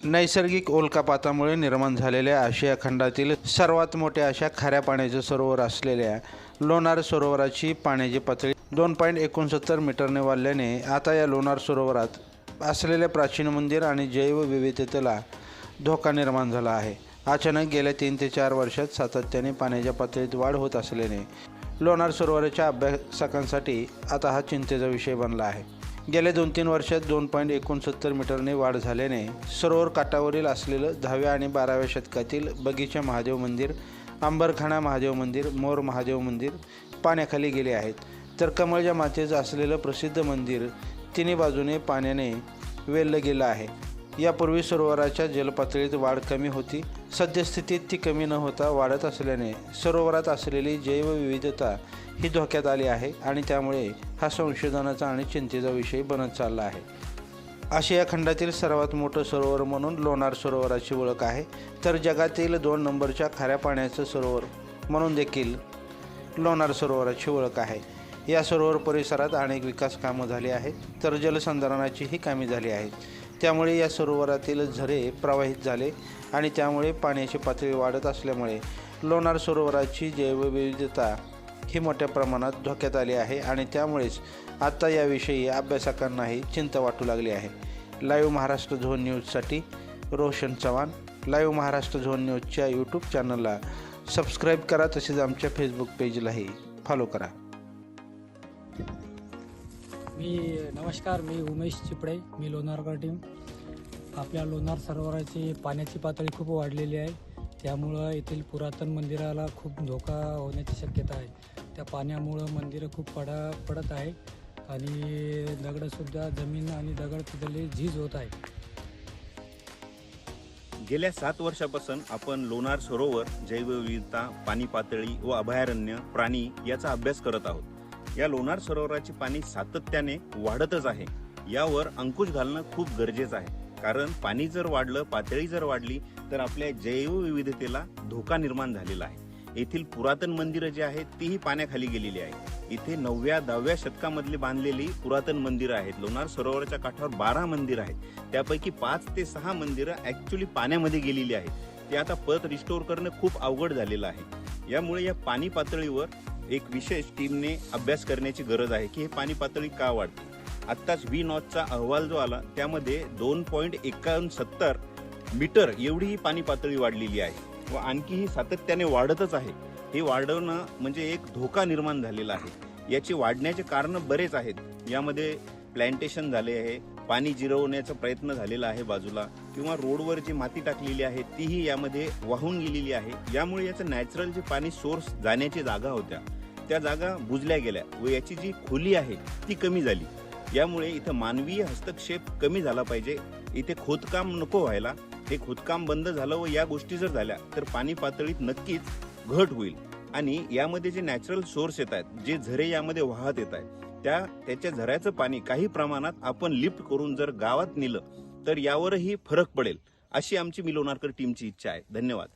नैसर्गिक ओलकापातामुळे निर्माण झालेल्या आशिया खंडातील सर्वात मोठ्या अशा खाऱ्या पाण्याचे सरोवर असलेल्या लोणार सरोवराची पाण्याची पातळी दोन पॉईंट एकोणसत्तर मीटरने वाढल्याने आता या लोणार सरोवरात असलेले प्राचीन मंदिर आणि जैवविविधतेला धोका निर्माण झाला आहे. अचानक गेल्या तीन ते चार वर्षात सातत्याने पाण्याच्या पातळीत वाढ होत असल्याने लोणार सरोवराच्या अभ्यासकांसाठी आता हा चिंतेचा विषय बनला आहे. गेल्या दोन तीन वर्षात दोन पॉईंट एकोणसत्तर मीटरने वाढ झाल्याने सरोवर काठावरील असलेलं दहाव्या आणि बाराव्या शतकातील बगीचा महादेव मंदिर अंबरखाना महादेव मंदिर मोर महादेव मंदिर पाण्याखाली गेले आहेत. तर कमळच्या मातेचं असलेलं प्रसिद्ध मंदिर तिन्ही बाजूने पाण्याने वेललं गेलं आहे. यापूर्वी सरोवराच्या जलपातळीत वाढ कमी होती. सद्यस्थितीत ती कमी न होता वाढत असल्याने सरोवरात असलेली जैवविविधता ही धोक्यात आली आहे आणि त्यामुळे हा संशोधनाचा आणि चिंतेचा विषय बनत चालला आहे. आशिया खंडातील सर्वात मोठं सरोवर म्हणून लोणार सरोवराची ओळख आहे. तर जगातील दोन नंबरच्या खाऱ्या पाण्याचं सरोवर म्हणून देखील लोणार सरोवराची ओळख आहे. या सरोवर परिसरात अनेक विकास कामं झाली आहेत. तर जलसंधारणाचीही कामे झाली आहेत. त्यामुळे या सरोवरातील झरे प्रवाहित झाले आणि त्यामुळे पाण्याची पातळी वाढत असल्यामुळे लोणार सरोवराची जैवविविधता ही मोठ्या प्रमाणात धोक्यात आली आहे आणि त्यामुळेच आत्ता याविषयी अभ्यासकांनाही चिंता वाटू लागली आहे. लाईव्ह महाराष्ट्र झोन न्यूजसाठी रोशन चव्हाण. लाईव्ह महाराष्ट्र झोन न्यूजच्या यूट्यूब चॅनलला सबस्क्राईब करा तसेच आमच्या फेसबुक पेजलाही फॉलो करा. मी नमस्कार मी उमेश चिपळे मी लोणारकर टीम आपल्या लोणार सरोवराची पाण्याची पातळी खूप वाढलेली आहे. त्यामुळं येथील पुरातन मंदिराला खूप धोका होण्याची शक्यता आहे. त्या पाण्यामुळं मंदिरं खूप पडा पडत आहे आणि दगडंसुद्धा जमीन आणि दगड तिथले झीज होत आहे. गेल्या सात वर्षापासून आपण लोणार सरोवर जैवविविधता पाणी पातळी व अभयारण्य प्राणी याचा अभ्यास करत आहोत. या लोणार सरोवराचे पाणी सातत्याने वाढतच आहे. यावर अंकुश घालणं खूप गरजेचं आहे. कारण पाणी जर वाढलं पातळी जर वाढली तर आपल्या जैवविविधतेला धोका निर्माण झालेला आहे. येथील पुरातन मंदिरं जी आहेत तीही पाण्याखाली गेलेली आहेत. इथे नवव्या दहाव्या शतकामधली बांधलेली पुरातन मंदिरं आहेत. लोणार सरोवराच्या काठावर बारा मंदिरं आहेत. त्यापैकी पाच ते सहा मंदिरं ऍक्च्युली पाण्यामध्ये गेलेली आहेत. ते आता परत रिस्टोर करणं खूप अवघड झालेलं आहे. यामुळे या पाणी पातळीवर एक विशेष टीमने अभ्यास करण्याची गरज आहे की हे पाणी पातळी का वाढते? आत्ताच व्ही नॉचचा अहवाल जो आला त्यामध्ये दोन पॉईंट एकावन्न सत्तर मीटर एवढी ही पाणी पातळी वाढलेली आहे. व आणखी ही सातत्याने वाढतच आहे. हे वाढवणं म्हणजे एक धोका निर्माण झालेला आहे. याची वाढण्याचे कारण बरेच आहेत. यामध्ये प्लॅन्टेशन झाले आहे पाणी जिरवण्याचा प्रयत्न झालेला आहे बाजूला किंवा रोडवर जी माती टाकलेली आहे तीही यामध्ये वाहून गेलेली आहे. यामुळे याचं नॅचरल जे पाणी सोर्स जाण्याची जागा होत्या. त्या जागा बुजल्या गेल्या व याची जी खोली आहे ती कमी झाली. यामुळे इथं मानवीय हस्तक्षेप कमी झाला पाहिजे. इथे खोदकाम नको व्हायला. हे खोदकाम बंद झालं व या गोष्टी जर झाल्या तर पाणी पातळीत नक्कीच घट होईल. आणि यामध्ये जे नॅचरल सोर्स येत आहेत जे झरे यामध्ये वाहत येत आहेत त्या त्याच्या झऱ्याचं पाणी काही प्रमाणात आपण लिफ्ट करून जर गावात नेलं तर यावरही फरक पडेल अशी आमची मिलोनारकर टीमची इच्छा आहे. धन्यवाद.